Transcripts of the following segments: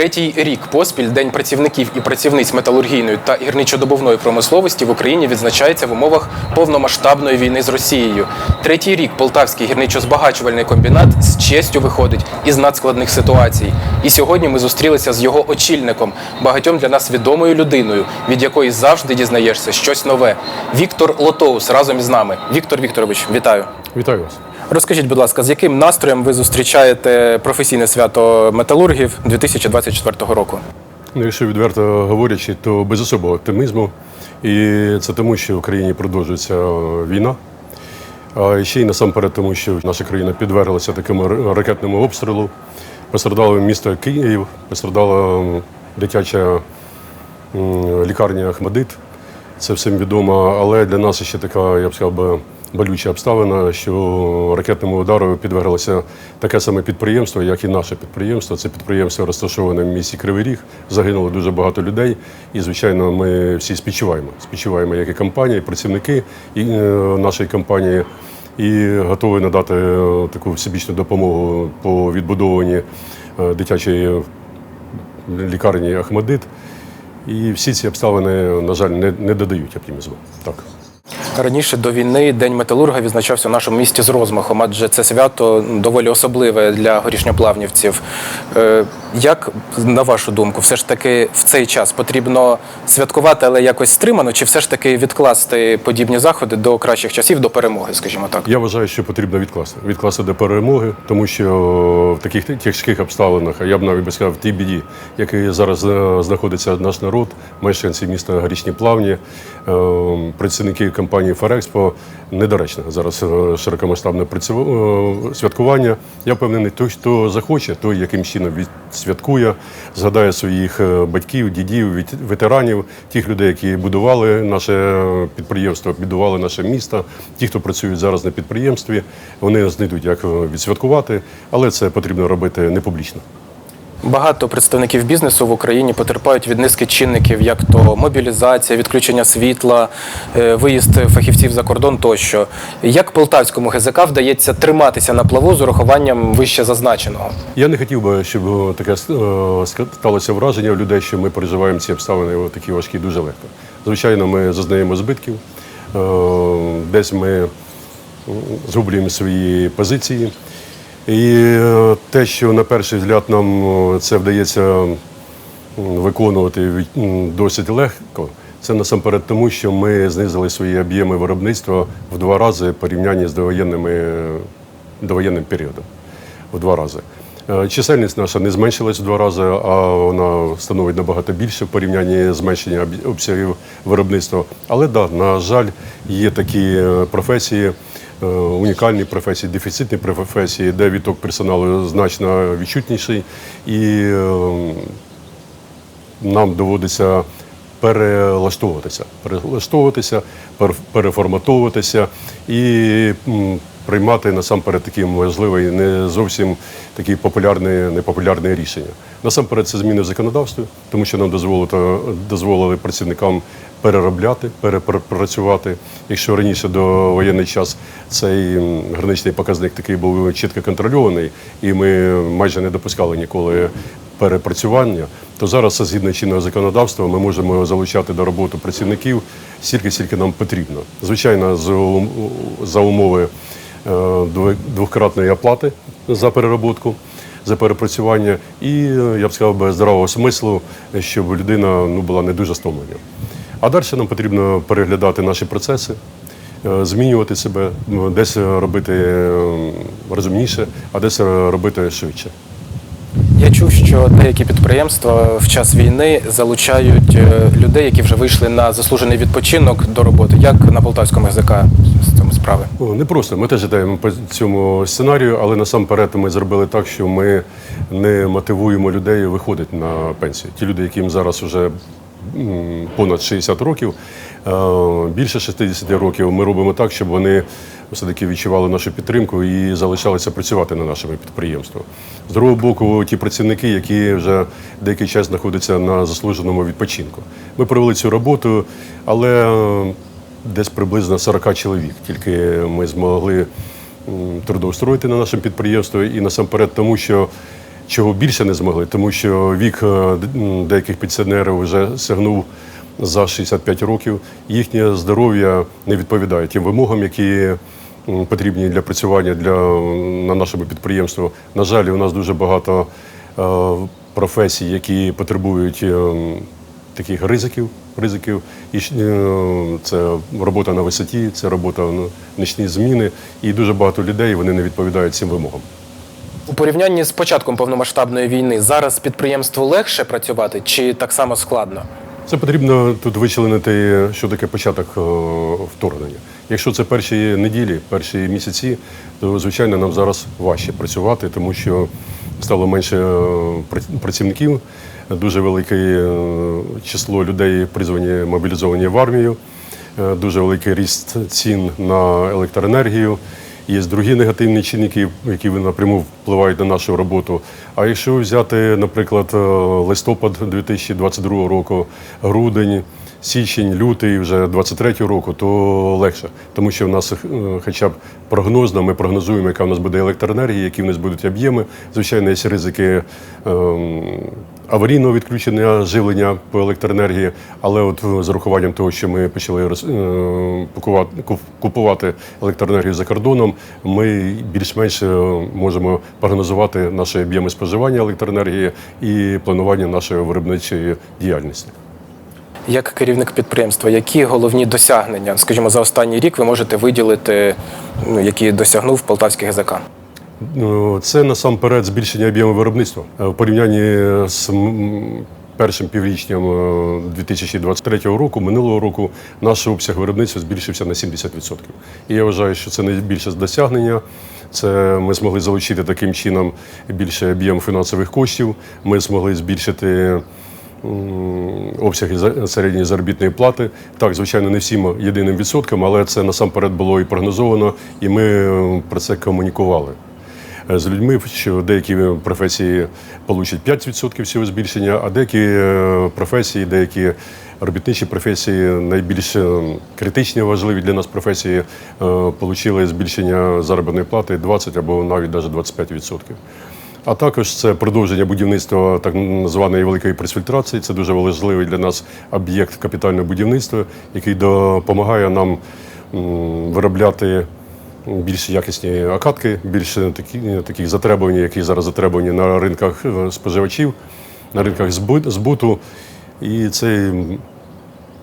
Третій рік поспіль День працівників і працівниць металургійної та гірничодобувної промисловості в Україні відзначається в умовах повномасштабної війни з Росією. Третій рік Полтавський гірничо-збагачувальний комбінат з честю виходить із надскладних ситуацій. І сьогодні ми зустрілися з його очільником, багатьом для нас відомою людиною, від якої завжди дізнаєшся щось нове. Віктор Лотоус разом із нами. Віктор Вікторович, вітаю. Вітаю вас. Розкажіть, будь ласка, з яким настроєм ви зустрічаєте професійне свято металургів 2024 року? Ну, якщо відверто говорячи, то без особого оптимізму. І це тому, що в країні продовжується війна. А ще й насамперед тому, що наша країна підверглася такому ра- ракетному обстрілу. Постраждало місто Київ, постраждала м, дитяча лікарня Ахмадит. Це всім відомо, але для нас ще така, я б сказав болюча обставина, що ракетному удару підверглося таке саме підприємство, як і наше підприємство. Це підприємство розташоване в місті Кривий Ріг. Загинуло дуже багато людей. І, звичайно, ми всі співчуваємо. Співчуваємо, як і компанія, і працівники і, е, нашої компанії. І готові надати е, таку всебічну допомогу по відбудованні е, дитячої лікарні Ахмадит. І всі ці обставини, на жаль, не, не додають оптимізму. Так. Раніше до війни День металурга відзначався в нашому місті з розмахом, адже це свято доволі особливе для горішньоплавнівців. Е, Як, на вашу думку, все ж таки в цей час потрібно святкувати, але якось стримано, чи все ж таки відкласти подібні заходи до кращих часів, до перемоги, скажімо так? Я вважаю, що потрібно відкласти. Відкласти до перемоги, тому що в таких тяжких обставинах, а я б навіть би сказав, в тій біді, який зараз е, знаходиться наш народ, мешканці міста Горішні Плавні, е, працівники компанії Ферекспо, недоречно зараз е, широкомасштабне святкування. Я впевнений, той, хто захоче, той яким чином відсвяткує, згадає своїх е, батьків, дідів, ветеранів, тих людей, які будували наше підприємство, будували наше місто, ті, хто працюють зараз на підприємстві, вони знайдуть, як е, відсвяткувати, але це потрібно робити не публічно. Багато представників бізнесу в Україні потерпають від низки чинників, як то мобілізація, відключення світла, е, виїзд фахівців за кордон тощо. Як полтавському ГЗК вдається триматися на плаву з урахуванням вище зазначеного? Я не хотів би, щоб таке е, сталося враження у людей, що ми переживаємо ці обставини такі важкі дуже легко. Звичайно, ми зазнаємо збитків, е, десь ми згублюємо свої позиції. І е, те, що на перший взгляд нам е, це вдається виконувати досить легко, це насамперед тому, що ми знизили свої об'єми виробництва в два рази в порівнянні з довоєнними, довоєнним періодом. В два рази. Е, Чисельність наша не зменшилась в два рази, а вона становить набагато більше в порівнянні зменшення обсягів виробництва. Але да, на жаль, є такі е, професії, е, унікальні професії, дефіцитні професії, де відток персоналу значно відчутніший. І е, нам доводиться перелаштовуватися, перелаштовуватися, пер- переформатовуватися і приймати насамперед такі можливі не зовсім такі популярні, непопулярні рішення. Насамперед, це зміни в законодавстві, тому що нам дозволили, дозволили працівникам переробляти, перепрацювати. Якщо раніше до воєнний час цей граничний показник такий був чітко контрольований, і ми майже не допускали ніколи перепрацювання, то зараз, згідно чинного законодавства, ми можемо залучати до роботи працівників стільки, скільки нам потрібно. Звичайно, за умови двократної оплати за перероботку, за перепрацювання, і е, я б сказав би здравого смислу, щоб людина ну, була не дуже стомлена. А далі нам потрібно переглядати наші процеси. е, Змінювати себе, десь робити е, розумніше, а десь робити швидше. Я чув, що деякі підприємства в час війни залучають е, людей, які вже вийшли на заслужений відпочинок до роботи. Як на полтавському ГЗК з цим справи? О, не просто. Ми теж даємо по цьому сценарію, але насамперед ми зробили так, що ми не мотивуємо людей виходити на пенсію. Ті люди, яким зараз вже понад 60 років, е, більше 60 років, ми робимо так, щоб вони все-таки відчували нашу підтримку і залишалися працювати на нашому підприємстві. З другого боку, ті працівники, які вже деякий час знаходяться на заслуженому відпочинку. Ми провели цю роботу, але е, десь приблизно 40 чоловік. Тільки ми змогли трудоустроїти на нашому підприємстві і насамперед тому, що чого більше не змогли, тому що вік е, деяких пенсіонерів вже сягнув за 65 років. Їхнє здоров'я не відповідає тим вимогам, які потрібні для працювання для, на нашому підприємстві. На жаль, у нас дуже багато е, професій, які потребують е, таких ризиків. ризиків. І це робота на висоті, це робота нічні зміни. І дуже багато людей вони не відповідають цим вимогам. У порівнянні з початком повномасштабної війни зараз підприємству легше працювати чи так само складно? Це потрібно тут вичленити, що таке початок е, вторгнення. Якщо це перші неділі, перші місяці, то звичайно нам зараз важче працювати, тому що стало менше е, працівників, дуже велике е, число людей призвані мобілізовані в армію, е, дуже великий ріст цін на електроенергію. Є другі негативні чинники, які напряму впливають на нашу роботу. А якщо взяти, наприклад, е, листопад 2022 року, грудень, січень, лютий вже 23 року, то легше, тому що в нас е, хоча б прогнозно, ми прогнозуємо, яка в нас буде електроенергія, які в нас будуть об'єми. Звичайно, є ризики. ем, Аварійного відключення живлення по електроенергії, але от е, з урахуванням того, що ми почали е, купувати, електроенергію за кордоном, ми більш-менш можемо прогнозувати наші об'єми споживання електроенергії і планування нашої виробничої діяльності. Як керівник підприємства, які головні досягнення, скажімо, за останній рік ви можете виділити, ну, які досягнув Полтавський ГЗК? Ну, Це насамперед збільшення об'єму виробництва Е, в порівнянні з першим піврічням е, 2023 року, минулого року, наш обсяг виробництва збільшився на 70%. І я вважаю, що це найбільше досягнення. Це ми змогли залучити таким чином більше об'єм фінансових коштів. Ми змогли збільшити обсяги середньої заробітної плати. Так, звичайно, не всім єдиним відсотком, але це насамперед було і прогнозовано, і ми е, про це комунікували е, з людьми, що деякі професії получать 5% всього збільшення, а деякі е, професії, деякі робітничі професії, найбільш критичні, важливі для нас професії, отримали збільшення заробітної плати 20 або навіть навіть 25%. А також це продовження будівництва так званої великої пресфільтрації. Це дуже важливий для нас об'єкт капітального будівництва, який допомагає нам виробляти більш якісні окатки, більш такі, таких затребувані, які зараз затребувані на ринках е, споживачів, на ринках збуту. І це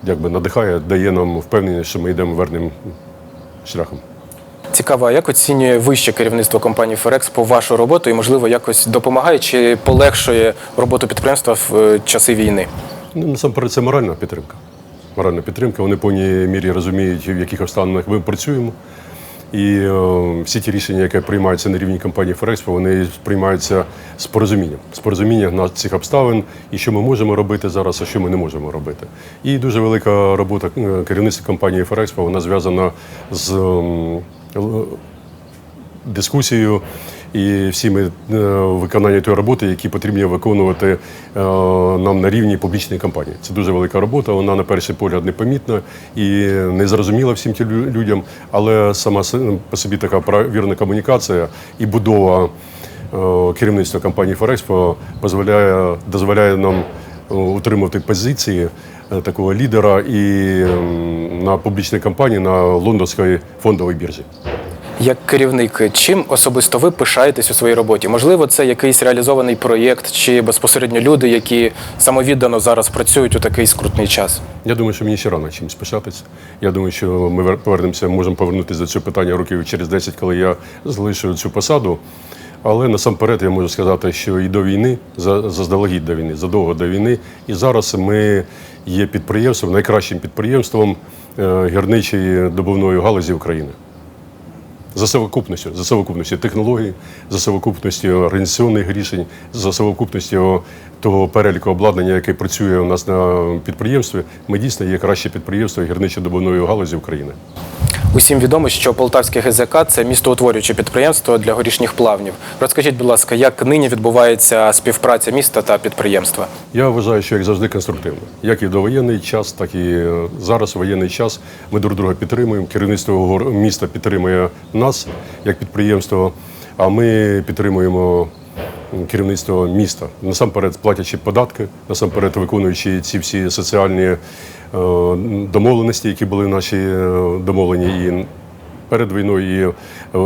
якби надихає, дає нам впевненість, що ми йдемо верним шляхом. Цікаво, а як оцінює вище керівництво компанії Ферекс по вашу роботу і, можливо, якось допомагає чи полегшує роботу підприємства в е, часи війни? Ну, насамперед, це моральна підтримка. Моральна підтримка. Вони повній мірі розуміють, в яких обставинах ми працюємо. І е, всі ті рішення, які приймаються на рівні компанії Ферекспо, вони приймаються з порозумінням. З порозумінням на цих обставин і що ми можемо робити зараз, а що ми не можемо робити. І дуже велика робота е, керівництва компанії Ферекспо, вона зв'язана з л- дискусією і всіми е, виконання тої роботи, які потрібні виконувати е, нам на рівні публічної кампанії. Це дуже велика робота. Вона на перший погляд непомітна і не зрозуміла всім тим людям, але сама по собі така пра- вірна комунікація і будова е, керівництва компанії Форекспо дозволяє, нам е, утримувати позиції е, такого лідера і на публічній кампанії на лондонській фондовій біржі. Як керівник, чим особисто ви пишаєтесь у своїй роботі? Можливо, це якийсь реалізований проєкт чи безпосередньо люди, які самовіддано зараз працюють у такий скрутний час? Я думаю, що мені ще рано чимось пишатись. Я думаю, що ми повернемося, можемо повернутися до цього питання років через 10, коли я залишу цю посаду. Але насамперед я можу сказати, що і до війни, за- заздалегідь до війни, задовго до війни, і зараз ми є підприємством, найкращим підприємством е, гірничої добувної галузі України. За совокупністю, за совокупністю технологій, за совокупністю організаційних рішень, за совокупністю того переліку обладнання, яке працює у нас на підприємстві, ми дійсно є краще підприємство гірничо-добувної галузі України. Усім відомо, що Полтавське ГЗК це містоутворююче підприємство для горішніх плавнів. Розкажіть, будь ласка, як нині відбувається співпраця міста та підприємства? Я вважаю, що як завжди конструктивно. Як і до воєнний час, так і е, зараз воєнний час. Ми друг друга підтримуємо. Керівництво міста підтримує нас як підприємство, а ми підтримуємо керівництво міста, насамперед платячи податки, насамперед виконуючи ці всі соціальні е, домовленості, які були наші е, домовлені і перед війною, і е,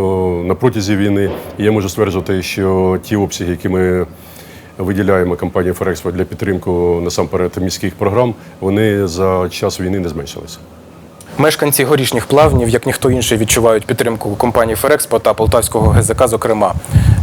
на протязі війни. І я можу стверджувати, що ті обсяги, які ми виділяємо компанії Ферекспо для підтримки насамперед міських програм, вони за час війни не зменшилися. Мешканці горішніх плавнів, як ніхто інший, відчувають підтримку компанії Ферекспо та Полтавського ГЗК, зокрема.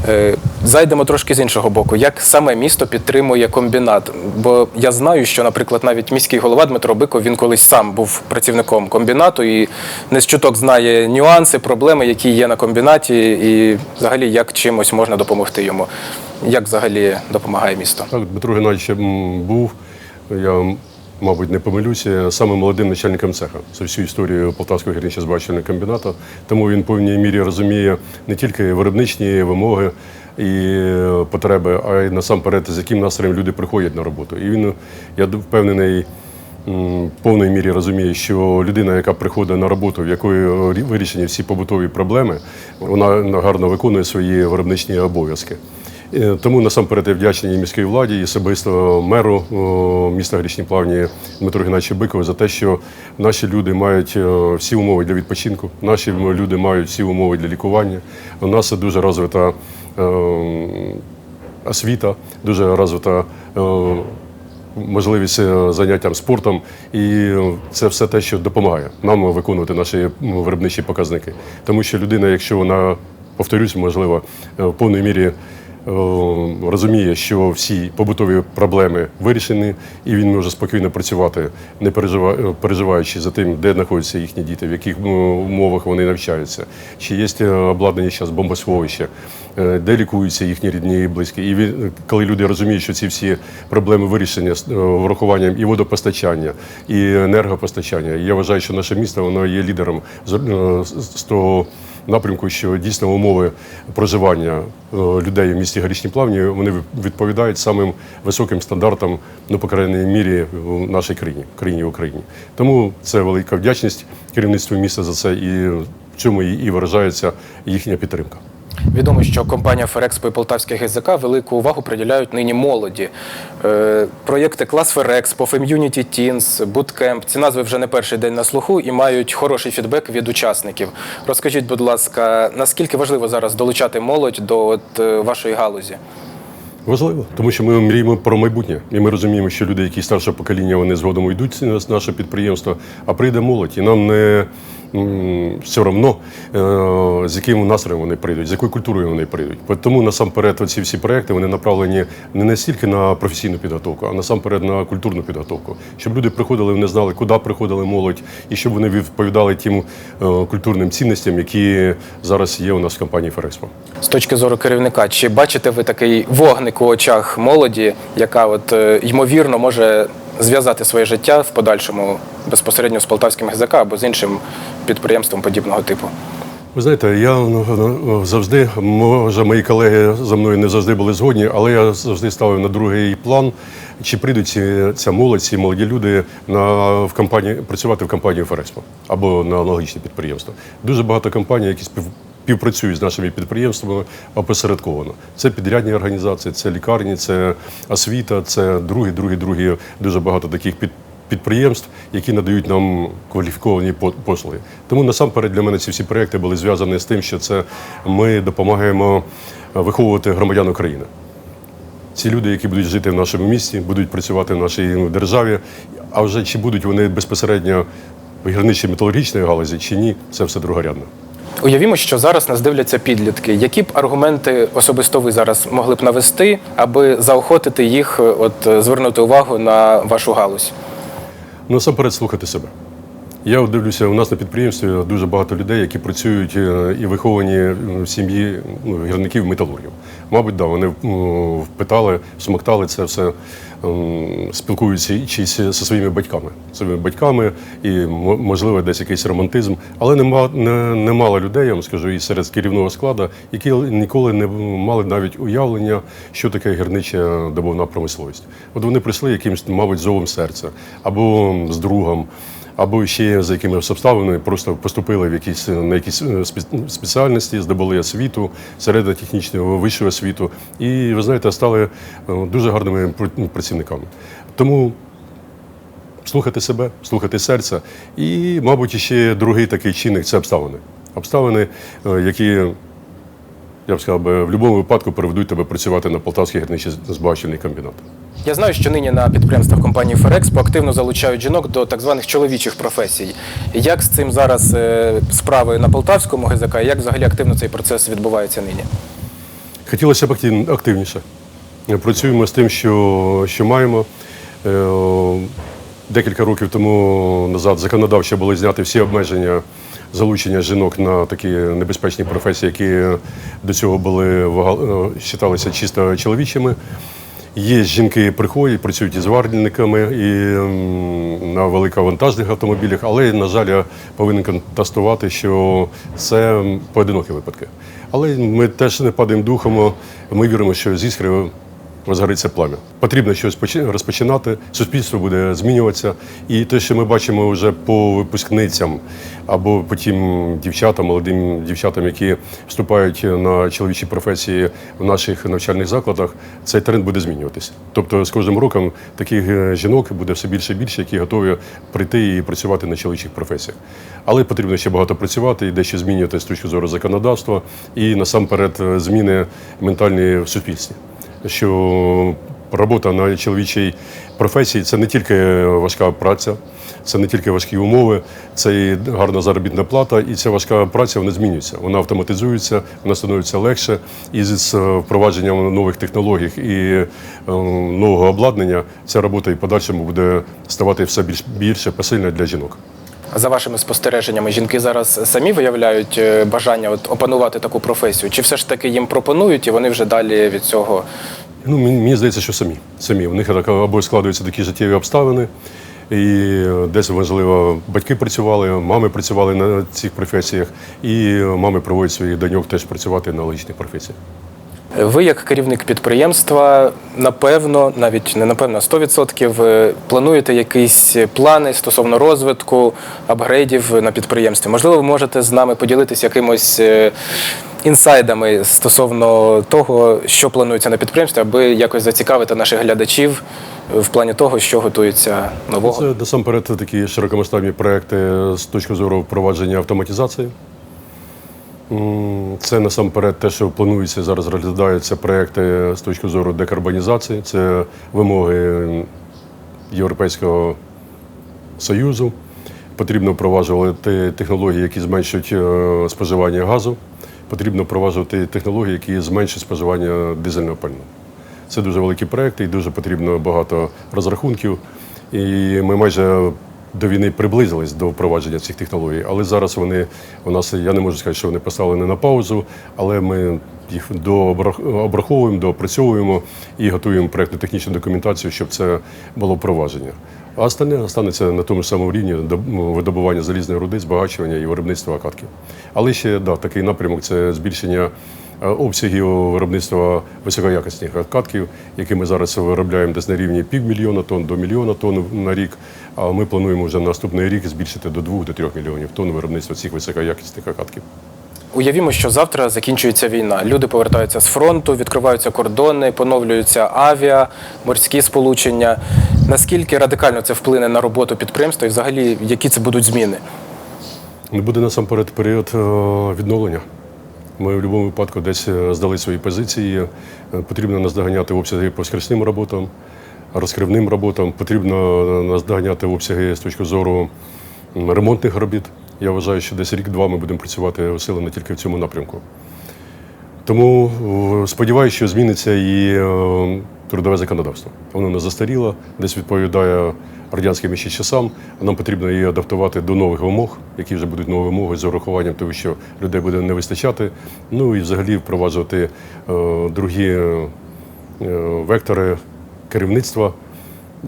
Е, Зайдемо трошки з іншого боку. Як саме місто підтримує комбінат? Бо я знаю, що, наприклад, навіть міський голова Дмитро Биков він колись сам був працівником комбінату і не з чуток знає нюанси, проблеми, які є на комбінаті, і взагалі як чимось можна допомогти йому. Як взагалі допомагає місто? Так, Дмитро Геннадійович був, я, мабуть, не помилюся, самим молодим начальником цеха за всю історію Полтавського гірничо-збагачувального комбінату. Тому він в повній мірі розуміє не тільки виробничні вимоги і потреби, а й насамперед, з яким настроєм люди приходять на роботу. І він, я впевнений, в повній мірі розуміє, що людина, яка приходить на роботу, в якої вирішені всі побутові проблеми, вона гарно виконує свої виробничні обов'язки. Е, Тому насамперед я вдячний міській владі, і особисто меру міста Грішні Плавні Дмитру Геннадійовичу Бикову за те, що наші люди мають е, всі умови для відпочинку, наші люди мають всі умови для лікування. У нас дуже розвита е, освіта, дуже розвита можливість заняттям спортом, і це все те, що допомагає нам виконувати наші виробничі показники. Тому що людина, якщо вона, повторюсь, можливо, в повній мірі розуміє, що всі побутові проблеми вирішені, і він може спокійно працювати, не е, переживаючи за тим, де знаходяться їхні діти, в яких умовах вони навчаються, чи є е, обладнані зараз бомбосховища, е, де лікуються їхні рідні і близькі. І коли люди розуміють, що ці всі проблеми вирішення з е, врахуванням і водопостачання, і енергопостачання, я вважаю, що наше місто воно є лідером е, з того напрямку, що дійсно умови проживання е, людей в місті Горішні Плавні вони відповідають самим високим стандартам, ну, по крайній мірі, в нашій країні, країні Україні. Тому це велика вдячність керівництву міста за це, і в цьому і виражається їхня підтримка. Відомо, що компанія Ферекспо і Полтавське ГЗК велику увагу приділяють нині молоді. Е, проєкти Клас Ферекспо, Фем'юніті Teens, Bootcamp – ці назви вже не перший день на слуху і мають хороший фідбек від учасників. Розкажіть, будь ласка, наскільки важливо зараз долучати молодь до от, е, вашої галузі? Важливо, тому що ми мріємо про майбутнє, і ми розуміємо, що люди, які старше покоління, вони згодом йдуть на наше підприємство, а прийде молодь, і нам не все одно, е, з яким настроєм вони прийдуть, з якою культурою вони прийдуть. Тому насамперед ці всі проекти вони направлені не настільки на професійну підготовку, а насамперед на культурну підготовку, щоб люди приходили, вони знали, куди приходили молодь, і щоб вони відповідали тим е, культурним цінностям, які зараз є у нас в компанії Ферекспо. З точки зору керівника, чи бачите ви такий вогник у очах молоді, яка от е, ймовірно може зв'язати своє життя в подальшому безпосередньо з Полтавським ГЗК або з іншим підприємством подібного типу? Ви знаєте, я ну, ну, завжди, може, мої колеги за мною не завжди були згодні, але я завжди ставив на другий план, чи прийдуть ці, ця молодь, ці молоді люди на, в компанії, працювати в компанію Ферекспо або на аналогічне підприємство. Дуже багато компаній, які співпрацюють з нашими підприємствами опосередковано. Це підрядні організації, це лікарні, це освіта, це другі, другі, другі, дуже багато таких підприємств підприємств, які надають нам кваліфіковані послуги. Тому насамперед для мене ці всі проекти були зв'язані з тим, що це ми допомагаємо е, виховувати громадян України. Ці люди, які будуть жити в нашому місті, будуть працювати в нашій державі. А вже чи будуть вони безпосередньо в гірничій металургічній галузі чи ні, це все другорядно. Уявімо, що зараз нас дивляться підлітки. Які б аргументи особисто ви зараз могли б навести, аби заохотити їх, е, от е, звернути увагу на вашу галузь? Ну, насамперед слухати себе. Я дивлюся, у нас на підприємстві дуже багато людей, які працюють е, і виховані е, в сім'ї ну, гірників металургів. Мабуть, да, вони впитали, смоктали це все, і чи зі своїми батьками. Своїми батьками і можливо десь якийсь романтизм. Але нема, не, немало людей, я вам скажу, і серед керівного складу, які ніколи не мали навіть уявлення, що таке гірнича добовна промисловість. От вони прийшли якимось, мабуть, зовом серця або з другом або ще за якимись обставинами просто поступили в якісь на якісь е, спеціальності, здобули освіту, середньо технічну, вищу освіту, і ви знаєте, стали е, дуже гарними працівниками. Тому слухати себе, слухати серця. І, мабуть, ще другий такий чинник це обставини. Обставини, е, які, я б сказав, би, в будь-якому випадку приведуть тебе працювати на Полтавський гірничий збагачений комбінат. Я знаю, що нині на підприємствах компанії Ферекспо активно залучають жінок до так званих чоловічих професій. Як з цим зараз е, справи на Полтавському ГЗК, і як взагалі активно цей процес відбувається нині? Хотілося б активніше. Працюємо з тим, що, що маємо. Е, Декілька років тому назад законодавчо були зняті всі обмеження залучення жінок на такі небезпечні професії, які до цього були вага- е, вважалися чисто чоловічими. Є жінки приходять, працюють із варільниками і на великовантажних автомобілях, але, на жаль, я повинен контастувати, що це поодинокі випадки. Але ми теж не падаємо духом, ми віримо, що з іскри розгориться плам'я. Потрібно щось почи- розпочинати, суспільство буде змінюватися. І те, що ми бачимо вже по випускницям або по тим дівчатам, молодим дівчатам, які вступають на чоловічі професії в наших навчальних закладах, цей тренд буде змінюватися. Тобто з кожним роком таких е, жінок буде все більше і більше, які готові прийти і працювати на чоловічих професіях. Але потрібно ще багато працювати і дещо змінювати з точки зору законодавства і насамперед е, зміни ментальні в суспільстві що робота на чоловічій професії це не тільки важка праця, це не тільки важкі умови, це і гарна заробітна плата, і ця важка праця вона змінюється. Вона автоматизується, вона становиться легше. І з впровадженням нових технологій і е, нового обладнання ця робота і в подальшому буде ставати все більш більше посильною для жінок. За вашими спостереженнями, жінки зараз самі виявляють е, бажання от, опанувати таку професію? Чи все ж таки їм пропонують і вони вже далі від цього? Ну, мені, здається, що самі. Самі. У них або складаються такі життєві обставини. І десь, можливо, батьки працювали, мами працювали на цих професіях, і мами проводять своїх доньок теж працювати на логічних професіях. Ви, як керівник підприємства, напевно, навіть не напевно, 100% е, плануєте якісь плани стосовно розвитку, апгрейдів на підприємстві. Можливо, ви можете з нами поділитися якимось е, інсайдами стосовно того, що планується на підприємстві, аби якось зацікавити наших глядачів в плані того, що готується нового. Це насамперед такі широкомасштабні проекти з точки зору впровадження автоматизації. Це насамперед те, що планується зараз, розглядаються проекти з точки зору декарбонізації. Це вимоги Європейського Союзу. Потрібно впроваджувати технології, які зменшують е, споживання газу. Потрібно впроваджувати технології, які зменшують споживання дизельного пального. Це дуже великі проекти і дуже потрібно багато розрахунків. І ми майже до війни приблизились до впровадження цих технологій, але зараз вони у нас, я не можу сказати, що вони поставлені на паузу, але ми їх дообрах- обраховуємо, доопрацьовуємо і готуємо проєктну технічну документацію, щоб це було впровадження. А остальне останеться на тому ж самому рівні видобування залізної руди, збагачування і виробництва акатків. Але ще да, такий напрямок це збільшення обсягів виробництва високоякісних катків, які ми зараз виробляємо десь на рівні півмільйона тонн до мільйона тонн на рік. А ми плануємо вже на наступний рік збільшити до 2 до 3 мільйонів тонн виробництва цих високоякісних катків. Уявімо, що завтра закінчується війна. Люди повертаються з фронту, відкриваються кордони, поновлюються авіа, морські сполучення. Наскільки радикально це вплине на роботу підприємства і взагалі які це будуть зміни? Не буде насамперед період е, відновлення. Ми в будь-якому випадку десь е, здали свої позиції. Е, Потрібно наздоганяти обсяги по скресним роботам, розкривним роботам. Потрібно е, наздоганяти обсяги з точки зору ремонтних робіт. Я вважаю, що десь рік-два ми будемо працювати усилено тільки в цьому напрямку. Тому сподіваюся, що зміниться і трудове законодавство. Воно не застаріло, десь відповідає радянським ще часам. Нам потрібно її адаптувати до нових вимог, які вже будуть нові вимоги з урахуванням того, що людей буде не вистачати. Ну і взагалі впроваджувати е, другі е, вектори керівництва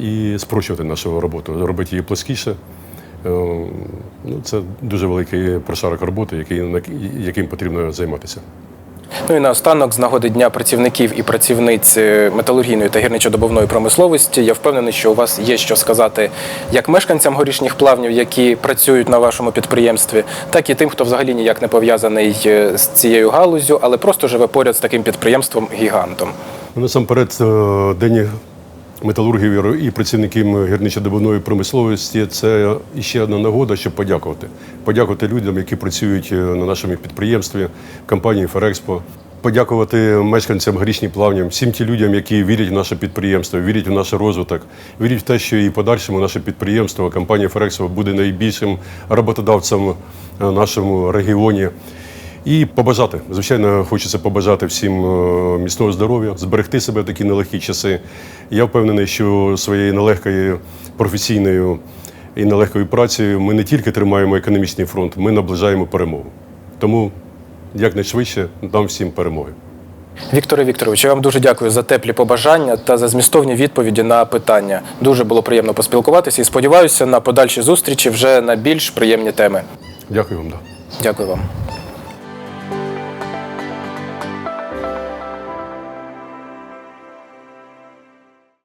і спрощувати нашу роботу, робити її плоскіше. Е, Ну, це дуже великий прошарок роботи, яким потрібно займатися. Ну і наостанок, з нагоди дня працівників і працівниць е, металургійної та гірничодобувної промисловості, я впевнений, що у вас є що сказати як мешканцям горішніх плавнів, які працюють на вашому підприємстві, так і тим, хто взагалі ніяк не пов'язаний е, з цією галузю, але просто живе поряд з таким підприємством гігантом. Ну, Насамперед, е, День металургів і працівників гірничо-добувної промисловості це ще одна нагода, щоб подякувати. Подякувати людям, які працюють е, на нашому підприємстві, компанії Ферекспо. Подякувати мешканцям горішні плавням, всім ті людям, які вірять в наше підприємство, вірять в наш розвиток, вірять в те, що і подальшому наше підприємство, компанія Ферекспо буде найбільшим роботодавцем е, в нашому регіоні. І побажати, звичайно, хочеться побажати всім е, міцного здоров'я, зберегти себе в такі нелегкі часи. Я впевнений, що своєю нелегкою професійною і нелегкою працею ми не тільки тримаємо економічний фронт, ми наближаємо перемогу. Тому якнайшвидше нам всім перемоги. Вікторе Вікторовичу, я вам дуже дякую за теплі побажання та за змістовні відповіді на питання. Дуже було приємно поспілкуватися і сподіваюся на подальші зустрічі вже на більш приємні теми. Дякую вам. Да. Дякую вам.